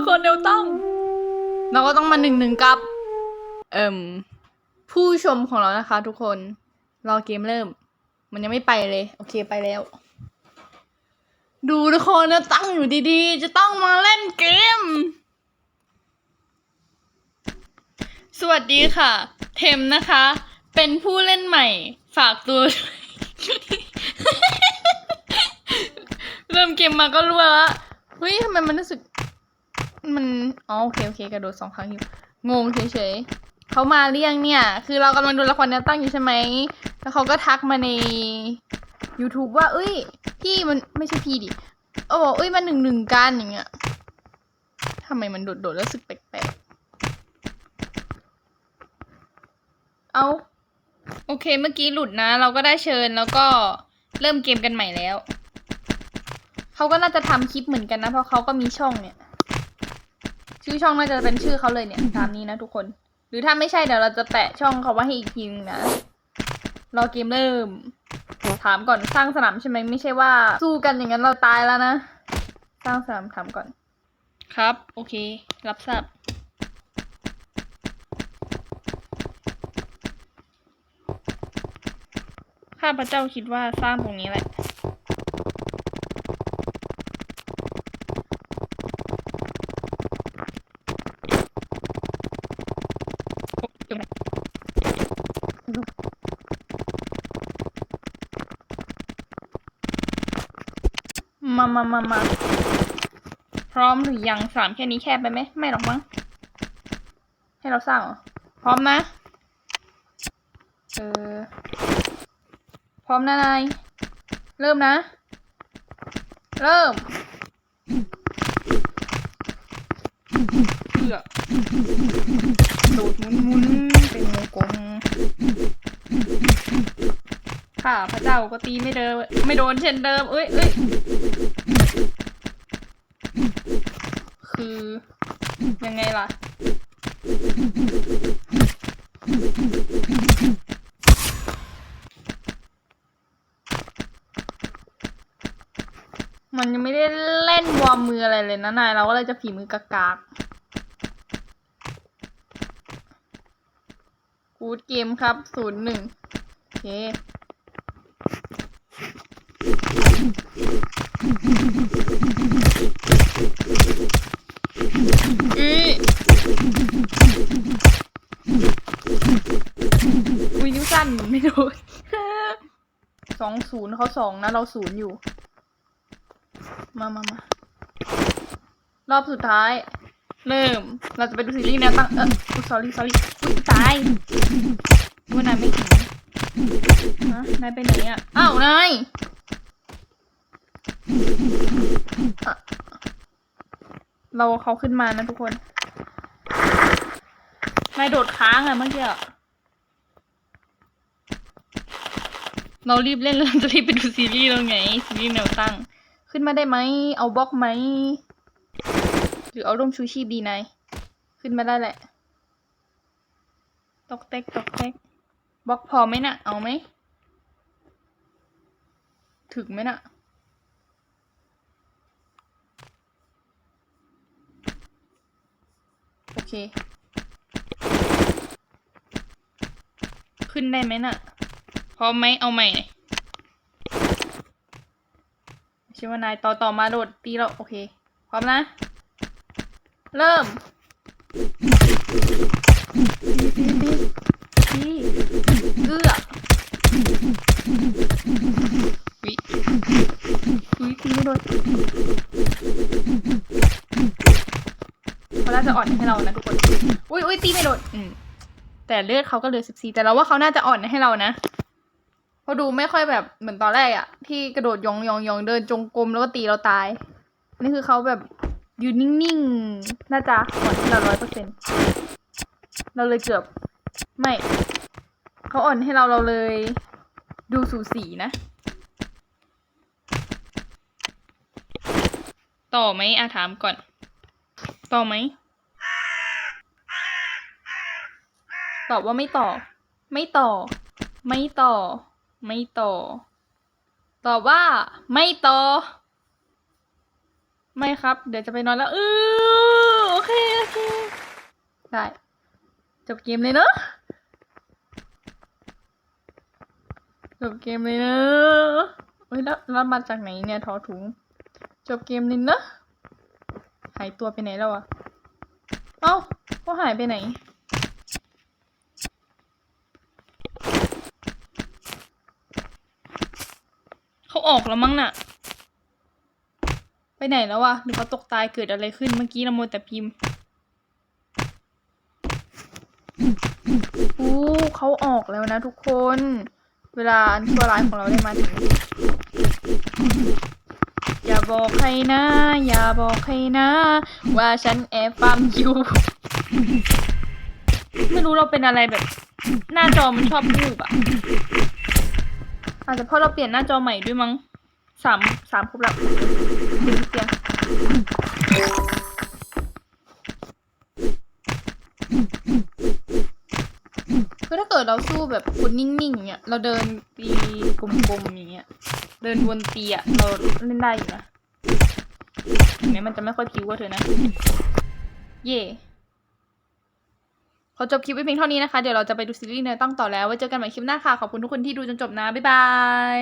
ละครแนวตั้งเราก็ต้องมาหนึ่งหนึ่งกับ เอ่มผู้ชมของเรานะคะ ทุกคน รอเกมเริ่ม มันยังไม่ไปเลย โอเคไปแล้ว ดูทุกคนนะตั้งอยู่ดีๆ จะต้องมาเล่นเกม สวัสดีค่ะ เทมนะคะ เป็นผู้เล่นใหม่ ฝากตัวเริ่มเกมมาก็รู้แล้วเฮ้ยทำไมมันรู้สึก มันอ๋อโอเคโอเคกระโดดสองครั้งอยู่งงเฉยๆเขามาเรียงเนี่ย คือเรากำลังดูละครแนวตั้งอยู่ใช่ไหมแล้วเขาก็ทักมาใน YouTube ว่า เอ้ย พี่มันไม่ใช่พี่ดิเออบอกเอ้ยมันหนึ่งหนึ่งกันอย่างเงี้ยทำไมมันโดดๆแล้วสึกแปลกๆเอาโอเคเมื่อกี้หลุดนะ เราก็ได้เชิญแล้วก็เริ่มเกมกันใหม่แล้ว เขาก็น่าจะทำคลิปเหมือนกันนะ เพราะเขาก็มีช่องเนี่ย ชื่อช่องน่าจะเป็นชื่อเขาเลยเนี่ยตามนี้นะทุกคน หรือถ้าไม่ใช่เดี๋ยวเราจะแปะช่องเขาไว้ให้อีกทีนึงนะรอเกมเริ่ม ถามก่อนสร้างสนามใช่ไหมไม่ใช่ว่า สู้กันอย่างนั้นเราตายแล้วนะ สร้างสนามถามก่อน ครับ โอเค รับทราบข้าพเจ้าคิดว่าสร้างตรงนี้แหละ มามามามาพร้อมหรือยังสามแค่นี้แคบไปไหม ไม่หรอกมั้ง ให้เราสร้างเหรอ พร้อมนะ เออ พร้อมนะนาย เริ่มนะ เริ่มเพื่อโดดมุนมุนๆเป็นวงกลม ข้าพระเจ้าก็ตีไม่เดิมไม่โดนเช่นเดิม เอ้ยเอ้ยคือ ยังไงล่ะ มันยังไม่ได้เล่นวอร์มมืออะไรเลยนะนายเราก็เลยจะฝีมือกากากกูดเกมครับศูนย์หนึ่งโอเค อุ้ยนิ้วสั้นไม่โดนสองศูนย์เขาสองนะเราศูนย์อยู่ มามามารอบสุดท้าย เริ่ม เราจะไปดูซีรีส์แนวตั้ง เอออุ๊ย sorry sorry อุ้ยตายว่านายไม่ถึงฮะนายไปไหนอะ อ้าวนาย เราเขาขึ้นมานะทุกคนนายโดดค้างอะเมื่อกี้เรารีบเล่นเราจะรีบไปดูซีรีส์แล้วไงซีรีส์แนวตั้ง ขึ้นมาได้ไหม เอาบล็อกไหม หรือเอาร่มชูชีพดีนายขึ้นมาได้แหละ ตกเต็กตกเต็กบล็อกพอไหมนะ่ะ เอาไหม ถึงไหมน่ะ โอเค ขึ้นได้ไหมน่ะ พร้อมไหมเอาใหม่หน่อยชื่ว่านายต่อต่อมาโดดตีเราโอเค พร้อมนะ เริ่มตีตีตีเกือวิวิตีไม่โดน เขาน่าจะอ่อนให้เรานะทุกคน อุ้ยอุ้ยตีไม่โดนอืมแต่เลือดเขาก็เหลือสิบสี่แต่เราว่าเขาน่าจะอ่อนให้เรานะเพราะดูไม่ค่อยแบบเหมือนตอนแรกอะที่กระโดดยองยองยองเดินจงกรมแล้วก็ตีเราตาย นี่คือเขาแบบยืนนิ่งๆ น่าจะอ่อนให้เราร้อยเปอร์เซ็นเราเลยเกือบ ไม่เขาอ่อนให้เราเราเลย ดูสูสีนะ ต่อไหมอาถามก่อน ต่อไหม ตอบว่าไม่ต่อ ไม่ต่อ ไม่ต่อ ไม่ต่อ ตอบว่า ไม่ต่อ ไม่ครับ เดี๋ยวจะไปนอนแล้วเออโอเค โอเค ได้ จบเกมเลยเนอะจบเกมเลยเนอะเฮ้ยแล้วแล้วมาจากไหนเนี่ยทอถุง จบเกมเลยเนอะ หายตัวไปไหนแล้วอะเอ้าก็หายไปไหน เขาออกแล้วมั้งน่ะ ไปไหนแล้ววะหรือเขาตกตายเกิดอะไรขึ้นเมื่อกี้เราโมวแต่พิมพ์อู้เขาออกแล้วนะทุกคน เวลาอันชั่วร้ายของเราได้มาถึงอย่า บอกใครนะ อย่าบอกใครนะ ว่าฉันแอบฟังอยู่ ไม่รู้เราเป็นอะไรแบบ หน้าจอมันชอบรูปอะอาจจะเพราะเราเปลี่ยนหน้าจอใหม่ด้วยมั้งสามสามครบแล้วดึงเตียงคือถ้าเกิดเราสู้แบบคนนิ่งๆเนี่ยเราเดินตีกลมๆอย่างเงี้ย เดินวนตีอะเราเล่นได้อยู่นะ ถึงแม้มันจะไม่ค่อยพิ้วกว่าเธอนะ เย่ขอจบคลิปไว้เพียงเท่านี้นะคะ เดี๋ยวเราจะไปดูซีรีส์เนต้องต่อแล้ว ไว้เจอกันใหม่คลิปหน้าค่ะ ขอบคุณทุกคนที่ดูจนจบนะ บ๊ายบาย